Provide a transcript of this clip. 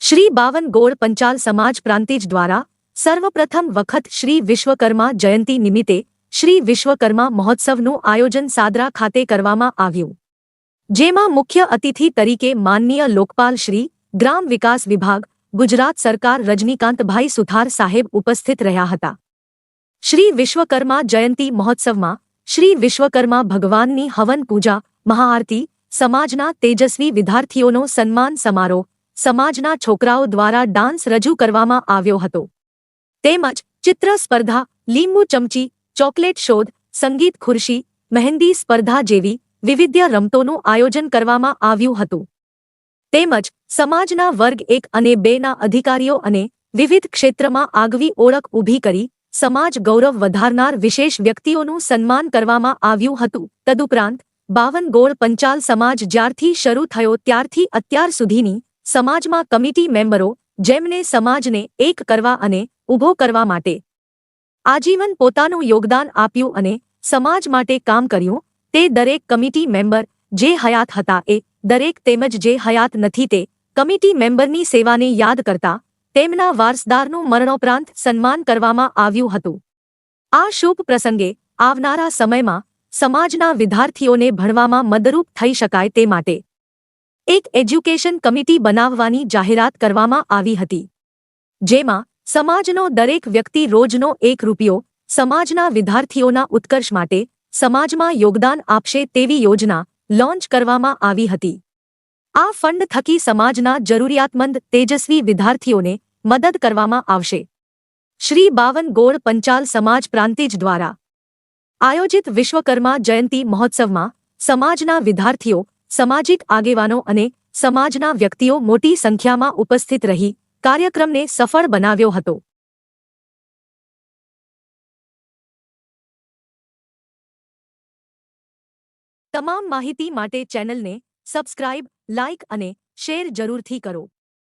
શ્રી બાવન ગોળ પંચાલ સમાજ પ્રાંતિજ દ્વારા સર્વપ્રથમ વખત શ્રી વિશ્વકર્મા જયંતિ નિમિત્તે શ્રી વિશ્વકર્મા મહોત્સવનું આયોજન સાદરા ખાતે કરવામાં આવ્યું. જેમાં મુખ્ય અતિથિ તરીકે માનનીય લોકપાલ શ્રી, ગ્રામ વિકાસ વિભાગ, ગુજરાત સરકાર રજનીકાંતભાઈ સુથાર સાહેબ ઉપસ્થિત રહ્યા હતા. શ્રી વિશ્વકર્મા જયંતી મહોત્સવમાં શ્રી વિશ્વકર્મા ભગવાનની હવન પૂજા, મહાઆરતી સમાજના તેજસ્વી વિદ્યાર્થીઓનો સન્માન સમારોહ સમાજના છોકરાઓ દ્વારા ડાન્સ રજૂ કરવામાં આવ્યો હતો. તેમજ ચિત્ર સ્પર્ધા, લીંબુ ચમચી, ચોકલેટ શોધ, સંગીત ખુરશી, મહેંદી સ્પર્ધા જેવી વિવિધ રમતોનું આયોજન કરવામાં આવ્યું હતું. તેમજ સમાજના વર્ગ એક અને બેના અધિકારીઓ અને વિવિધ ક્ષેત્રમાં આગવી ઓળખ ઊભી કરી સમાજ ગૌરવ વધારનાર વિશેષ વ્યક્તિઓનું સન્માન કરવામાં આવ્યું હતું. તદુપરાંત બાવન ગોળ પંચાલ સમાજ જ્યારથી શરૂ થયો ત્યારથી અત્યાર સુધીની સમાજમાં કમિટી મેમ્બરો જેમને સમાજને એક કરવા અને ઊભો કરવા માટે આજીવન પોતાનું યોગદાન આપ્યું અને સમાજ માટે કામ કર્યું, તે દરેક કમિટી મેમ્બર જે હયાત હતા એ દરેક તેમજ જે હયાત નથી તે કમિટી મેમ્બરની સેવાને યાદ કરતા તેમના વારસદારનું મરણોપરાંત સન્માન કરવામાં આવ્યું હતું. આ શુભ પ્રસંગે આવનારા સમયમાં સમાજના વિદ્યાર્થીઓને ભણવામાં મદરૂપ થઈ શકાય તે માટે. એક એજ્યુકેશન કમિટી બનાવવાની જાહેરાત કરવામાં આવી હતી. જેમાં સમાજનો દરેક વ્યક્તિ રોજનો એક રૂપિયો, સમાજના વિદ્યાર્થીઓના ઉત્કર્ષ માટે સમાજમાં યોગદાન આપશે તેવી યોજના લોન્ચ કરવામાં આવી હતી. આ ફંડ થકી સમાજના જરૂરિયાતમંદ, તેજસ્વી વિદ્યાર્થીઓને મદદ કરવામાં આવશે. શ્રી બાવન ગોળ પંચાલ સમાજ પ્રાંતિજ દ્વારા આયોજિત વિશ્વકર્મા જયંતી મહોત્સવમાં સમાજના વિદ્યાર્થીઓ, સામાજિક આગેવાનો અને સમાજના વ્યક્તિઓ મોટી સંખ્યામાં ઉપસ્થિત રહી કાર્યક્રમને સફળ બનાવ્યો હતો. તમામ માહિતી માટે ચેનલને સબસ્ક્રાઇબ, લાઇક અને શેર જરૂરથી કરો.